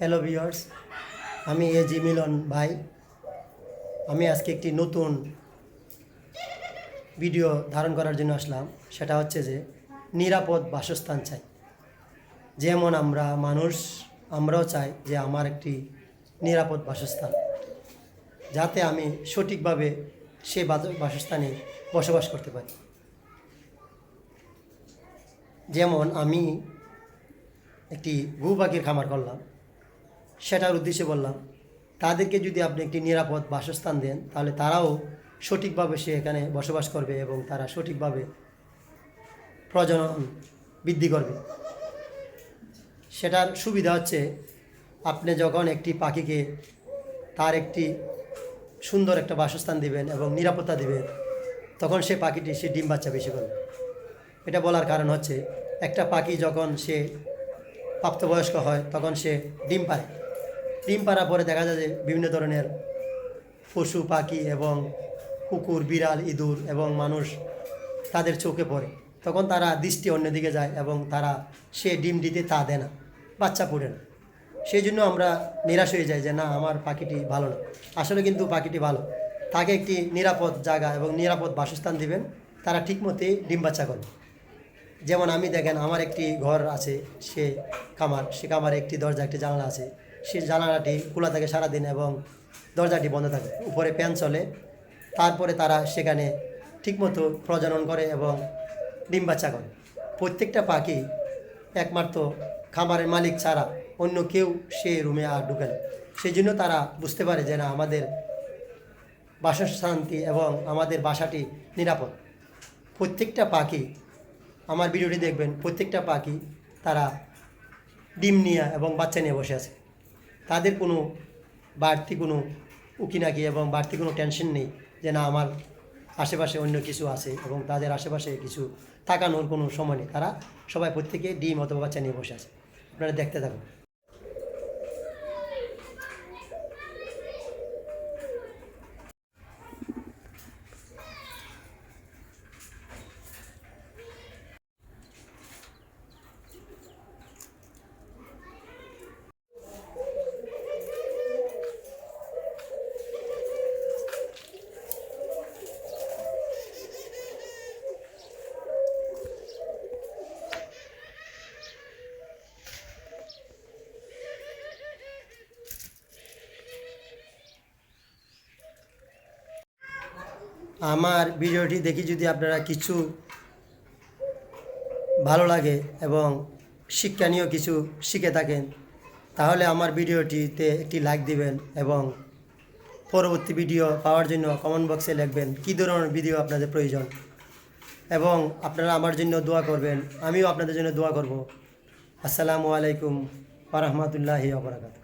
Hello viewers আমি এ জি মিলন ভাই। আমি আজকে একটি নতুন ভিডিও ধারণ করার জন্য আসলাম। সেটা হচ্ছে যে, নিরাপদ বাসস্থান চাই। যেমন আমরা মানুষ, আমরাও চাই যে আমার একটি নিরাপদ বাসস্থান। যাতে আমি সঠিকভাবে সে বাস- বাসস্থানে বসবাস করতে পারি। যেমন আমি একটি গু খামার করলাম। সেটার উদ্দেশ্যে বললাম, তাদেরকে যদি আপনি একটি নিরাপদ বাসস্থান দেন, তাহলে তারাও সঠিকভাবে সে এখানে বসবাস করবে এবং তারা সঠিকভাবে প্রজনন বৃদ্ধি করবে। সেটার সুবিধা হচ্ছে, আপনি যখন একটি পাখিকে তার একটি সুন্দর একটা বাসস্থান দিবেন এবং নিরাপত্তা দিবেন, তখন সে পাখিটি, সে ডিম বাচ্চা বেশি করবে এটা বলার কারণ হচ্ছে, একটা পাখি যখন সে প্রাপ্তবয়স্ক হয়, তখন সে ডিম পারে। ডিম পাড়ার পরে দেখা যায় যে বিভিন্ন ধরনের পশু, পাখি এবং কুকুর, বিড়াল, ইঁদুর এবং মানুষ তাদের চোখে পড়ে। তখন তারা দৃষ্টি অন্যদিকে যায় এবং তারা সে ডিম দিতে তা দেয় না, বাচ্চা পড়ে না। সেই জন্য আমরা নিরাশ হয়ে যাই যে, না, আমার পাখিটি ভালো না। আসলে কিন্তু পাখিটি ভালো। তাকে একটি নিরাপদ জায়গা এবং নিরাপদ বাসস্থান দিবেন। তারা ঠিকমতোই ডিম বাচ্চা করে। যেমন আমি দেখেন, আমার একটি ঘর আছে, সে কামার সে কামারে একটি দরজা, একটি জানালা আছে। সে জানালাটি খোলা থাকে সারাদিন এবং দরজাটি বন্ধ থাকে, উপরে প্যান চলে। তারপরে তারা সেখানে ঠিকমতো প্রজনন করে এবং ডিম বাচ্চা করে। প্রত্যেকটা পাখি একমাত্র খামারের মালিক ছাড়া অন্য কেউ সে রুমে আর ঢুকে না। সেই জন্য তারা বুঝতে পারে যে না, আমাদের বাসস্থানটি এবং আমাদের বাসাটি নিরাপদ। প্রত্যেকটা পাখি, আমার ভিডিওটি দেখবেন, প্রত্যেকটা পাখি তারা ডিম নিয়ে এবং বাচ্চা নিয়ে বসে আছে। তাদের কোনো বাড়তি কোনো উকিনাকি এবং বাড়তি কোনো টেনশন নেই যে না, আমার আশেপাশে অন্য কিছু আছে এবং তাদের আশেপাশে কিছু থাকানোর কোনো সময় নেই। তারা সবাই প্রত্যেকে ডিম অথবা বাচ্চা নিয়ে বসে আছে। আপনারা দেখতে থাকুন। আমার ভিডিওটি দেখি যদি আপনারা কিছু ভালো লাগে এবং শিক্ষণীয় কিছু শিখে থাকেন, তাহলে আমার ভিডিওটিতে একটি লাইক দিবেন এবং পরবর্তী ভিডিও পাওয়ার জন্য কমেন্ট বক্সে লিখবেন কী ধরনের ভিডিও আপনাদের প্রয়োজন এবং আপনারা আমার জন্য দোয়া করবেন, আমিও আপনাদের জন্য দোয়া করব। আসসালামু আলাইকুম ওরহমতুল্লাহি আবরাকাত